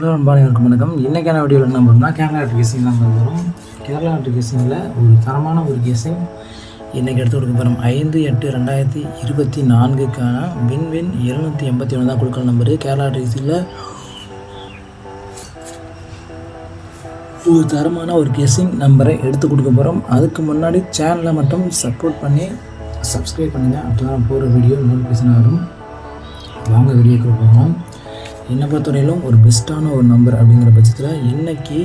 Hello அன்பானியருக்கு வணக்கம். இன்றைக்கான வீடியோவில் என்ன பண்ணால் கேரளா கேசிங் தான் வரும் கேரளா கேசிங்கில் ஒரு தரமான ஒரு கேசிங் இன்றைக்கி எடுத்து கொடுக்க போகிறோம் ஐந்து எட்டு ரெண்டாயிரத்தி இருபத்தி நான்குக்கான வின் வின் எண்பத்தி ஒன்று தான் கொடுக்குற நம்பரு கேரளா கேசிங்கில் ஒரு தரமான ஒரு கெஸ்ஸிங் நம்பரை எடுத்து கொடுக்க போகிறோம் அதுக்கு முன்னாடி சேனலை மட்டும் சப்போர்ட் பண்ணி சப்ஸ்கிரைப் பண்ணுங்கள் அப்போ தான் போகிற வீடியோ நோட்டிஃபிகேஷன் வரும். வாங்க வீடியோக்கு போகலாம். என்னை பொறுத்தவரையிலும் ஒரு பெஸ்ட்டான ஒரு நம்பர் அப்படிங்கிற பட்சத்தில் இன்றைக்கி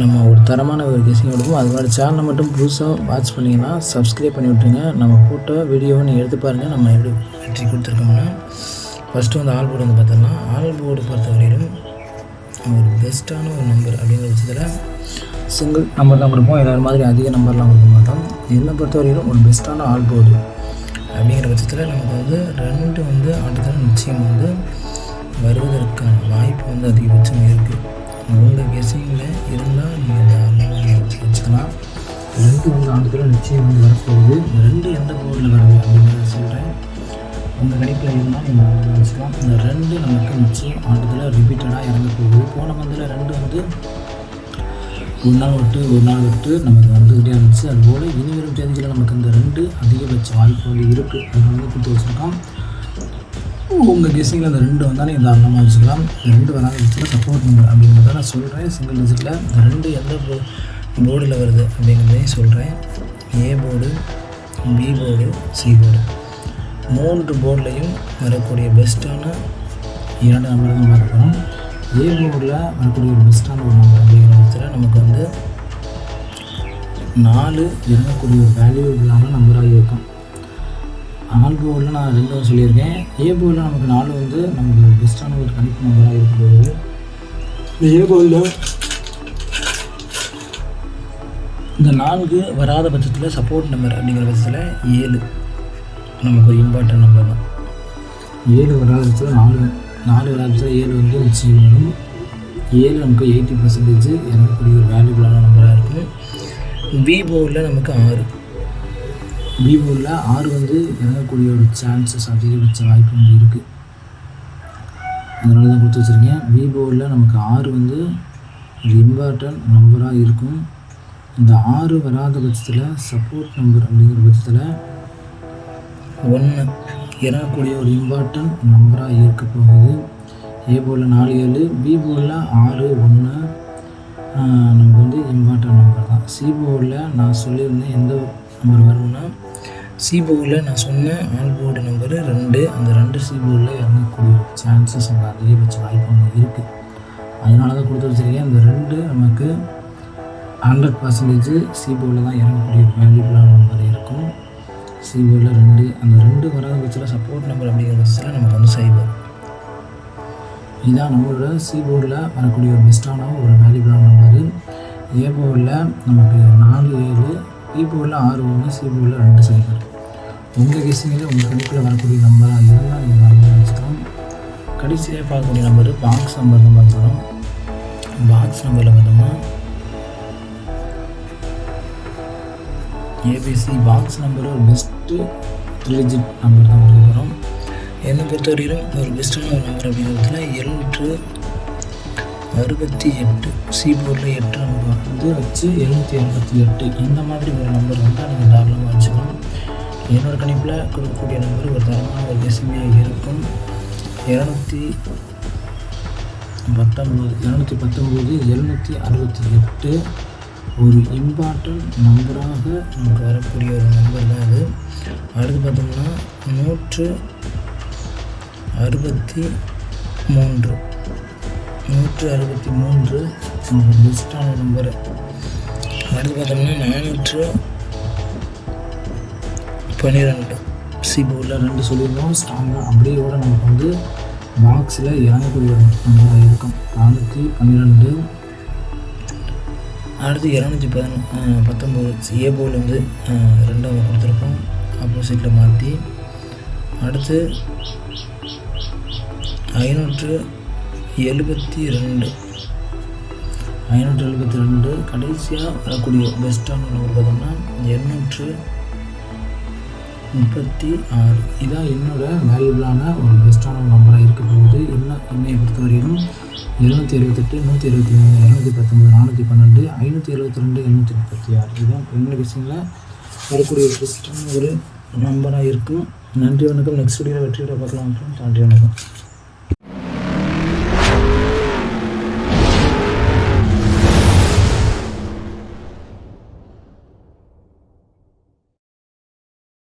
நம்ம ஒரு தரமான ஒரு கெஸ்டிங் கொடுப்போம் அது மாதிரி சேனலை மட்டும் புதுசாக வாட்ச் பண்ணிங்கன்னா சப்ஸ்கிரைப் பண்ணி விட்டுருங்க. நம்ம ஃபோட்டோ வீடியோவை நீங்கள் எடுத்து பாருங்கள் நம்ம எப்படி வெற்றி கொடுத்துருக்கோம்னா. ஃபஸ்ட்டு வந்து ஆல் போர்டு வந்து பார்த்தோம்னா ஆல் போர்டு பொறுத்தவரையிலும் ஒரு பெஸ்ட்டான ஒரு நம்பர் அப்படிங்கிற பட்சத்தில் சிங்கிள் நம்பர் தான் கொடுப்போம். எல்லாரும் மாதிரி அதிக நம்பர்லாம் கொடுக்க மாட்டோம். என்னை பொறுத்தவரையிலும் ஒரு பெஸ்ட்டான ஆல் போர்டு அப்படிங்கிற பட்சத்தில் நமக்கு வந்து ரெண்டு வந்து அடுத்த நிச்சயம் வந்து வருவதற்கான வாய்ப்பு வந்து அதிகபட்சம் இருக்குது உங்கள் கெஸிங்கில் இருந்தால் நீங்கள் தாராளமாக வச்சு வச்சுக்கலாம் ரெண்டு மூணு ஆண்டுகள் நிச்சயம் வந்து வரப்போகுது. ரெண்டு எந்த போர்டில் வருது அப்படின்னு சொல்கிறேன் உங்கள் கணிப்பில் இருந்தால் நீங்கள் வச்சுக்கலாம் இந்த ரெண்டு நமக்கு நிச்சயம் ஆண்டுதலாக ரிப்பீட்டடாக இறங்க போகுது. போன மந்தில் ரெண்டு வந்து ஒரு நாள் விட்டு ஒரு நாள் விட்டு நமக்கு வந்துக்கிட்டே இருந்துச்சு. அதுபோல் இனிவரும் தேதிகளில் நமக்கு இந்த ரெண்டு அதிகபட்ச வாய்ப்பு வந்து இருக்குது அது வந்து கொடுத்து வச்சுருக்கோம். உங்கள் கெஸ்ஸிங்கில் இந்த ரெண்டு வந்தால் நீங்கள் தாராளமாக வச்சுக்கலாம். ரெண்டு வந்தாலும் வச்சுக்கலாம் சப்போர்ட் நம்பர் அப்படிங்கிறத நான் சொல்கிறேன் சிங்கிள் டிஜிட்டில் இந்த ரெண்டு எந்த போர்டில் வருது அப்படிங்கிறதையும் சொல்கிறேன் A board B board C board மூன்று போர்டிலையும் வரக்கூடிய பெஸ்ட்டான இரண்டு நம்பர் தான் பார்க்கணும் ஏ போர்டில் வரக்கூடிய ஒரு பெஸ்ட்டான ஒரு நம்பர் அப்படிங்கிற பட்சத்தில் நமக்கு வந்து நாலு இறங்கக்கூடிய ஒரு வேல்யூபிளான நம்பராக இருக்கும். ஆல் போர்டில் நான் ரெண்டும் சொல்லியிருக்கேன். ஏ போர்டில் நமக்கு நாலு வந்து நமக்கு பெஸ்ட்டான ஒரு கணிப்பு நம்பராக இருக்கும்போது இந்த ஏ போர்டில் இந்த நான்கு வராத பட்சத்தில் சப்போர்ட் நம்பர் அப்படிங்கிற பட்சத்தில் ஏழு. நமக்கு ஒரு இம்பார்ட்டன்ட் நம்பர் தான். ஏழு வராத பட்சத்தில் நாலு. நாலு வராத பட்சத்தில் ஏழு வந்து நிச்சயம் வரும் ஏழு நமக்கு எயிட்டி பர்சன்டேஜ் இறங்கக்கூடிய ஒரு வேல்யூபிளான நம்பராக இருக்குது பி போர்டில் நமக்கு ஆறு. பி ஆறு வந்து இறங்கக்கூடிய ஒரு சான்சஸ் அதிகபட்ச வாய்ப்பு வந்து இருக்குது அதனால தான் கொடுத்து வச்சுருக்கேன். பி நமக்கு ஆறு வந்து ஒரு இம்பார்ட்டன்ட் நம்பராக இருக்கும். இந்த ஆறு வராத பட்சத்தில் சப்போர்ட் நம்பர் அப்படிங்கிற பட்சத்தில் ஒன்று இறங்கக்கூடிய ஒரு இம்பார்ட்டன்ட் நம்பராக இருக்க போகுது. ஏ நாலு ஏழு பி ஆறு ஒன்று நமக்கு வந்து இம்பார்ட்டன்ட் நம்பர் தான். சி நான் சொல்லியிருந்தேன் எந்த நம்பர் வரும்னா சிபோவில் நான் சொன்ன ஆல் போர்டு நம்பரு ரெண்டு அந்த ரெண்டு சிபோவில் போர்டில் இறங்கக்கூடிய சான்சஸ் அந்த அதிகபட்ச வாய்ப்பு வந்து இருக்குது அதனால தான் கொடுத்து வச்சுருக்கேன் அந்த ரெண்டு நமக்கு ஹண்ட்ரட் பர்சன்டேஜ் சிபோவில் தான் இறங்கக்கூடிய வேல்யூபிளான நம்பர் இருக்கும். சிபோவில் ரெண்டு அந்த ரெண்டு வராத பட்சத்தில் சப்போர்ட் நம்பர் அப்படிங்கிற பட்சத்தில் நமக்கு வந்து சைபர் இதுதான் நம்மளோட சிபோர்டில் வரக்கூடிய ஒரு பெஸ்ட்டான ஒரு வேல்யூபிளான நம்பரு ஏ போர்டில் நமக்கு நாலு ஏழு இபோவில் ஆறு ஒன்று சிபோவில் ரெண்டு சைபர். உங்கள் கெஸிங்கில் உங்கள் கணக்கில் வரக்கூடிய நம்பராக இருந்தால் நீங்கள் வரணும் கடைசியாக பார்க்கக்கூடிய நம்பரு பாக்ஸ் நம்பர் தான் பார்க்குறோம் பாக்ஸ் நம்பரில் பார்த்தோம்னா ஏபிசி பாக்ஸ் நம்பர் ஒரு பெஸ்ட்டு த்ரீ டிஜிட் நம்பர் தான் கொடுக்க போகிறோம் என்னை பொறுத்தவரையிலும் ஒரு பெஸ்ட்டான ஒரு நம்பர் அப்படிங்கிறதுல எழுநூற்று அறுபத்தி எட்டு சிபோர்டில் எட்டு நம்பர் வந்து வச்சு எழுநூற்றி எண்பத்தி எட்டு. இந்த மாதிரி ஒரு நம்பர் வந்தால் நீங்கள் தாராளமாக வச்சுக்கலாம். என்னோடய கணிப்பில் கொடுக்கக்கூடிய நம்பர் ஒரு தரமான ஒரு கெசிமையாக இருக்கும். இரநூத்தி பத்தொம்போது இரநூத்தி பத்தொம்போது எழுநூற்றி அறுபத்தி எட்டு. ஒரு இம்பார்ட்டன்ட் நம்பராக நமக்கு வரக்கூடிய ஒரு நம்பர் தான் அது. அடுத்து பார்த்தோம்னா நூற்று அறுபத்தி மூன்று. நூற்று அறுபத்தி மூன்று நமக்கு பெஸ்ட்டான நம்பர் அடுத்து பார்த்தோம்னா நானூற்று பன்னிரெண்டு. சிபோவில் ரெண்டு சொல்லியிருந்தோம். ஸ்ட்ராங்காக அப்படியே கூட நமக்கு வந்து பாக்ஸில் இறங்கக்கூடிய ஒரு நம்பராக இருக்கும் நானூற்றி பன்னிரெண்டு. அடுத்து இரநூத்தி பதின பத்தொம்போது. ஏ போல் வந்து ரெண்டாவது கொடுத்துருக்கோம். ஆப்போசிட்டில் மாற்றி அடுத்து ஐநூற்று எழுபத்தி ரெண்டு ஐநூற்று எழுபத்தி ரெண்டு கடைசியாக வரக்கூடிய பெஸ்ட்டான நம்பர் பார்த்தோம்னா எண்ணூற்று முப்பத்தி ஆறு இதான் என்னோடய வேல்யூபிளான ஒரு பெஸ்ட்டான நம்பராக இருக்க போகுது. என்ன என்னை பொறுத்தவரையிலும் எழுநூற்றி இருபத்தெட்டு நூற்றி இருபத்தி மூணு இரநூத்தி பத்தொம்பது நானூற்றி பன்னெண்டு ஐநூற்றி எழுபத்தி ரெண்டு எண்ணூற்றி முப்பத்தி ஆறு இதுதான் விஷயங்களில் வரக்கூடிய பெஸ்ட்டான ஒரு நம்பராக இருக்கும். நன்றி வணக்கம். நெக்ஸ்ட் வீடியோவில் வெற்றியோட பார்க்கலாம். நன்றி வணக்கம்.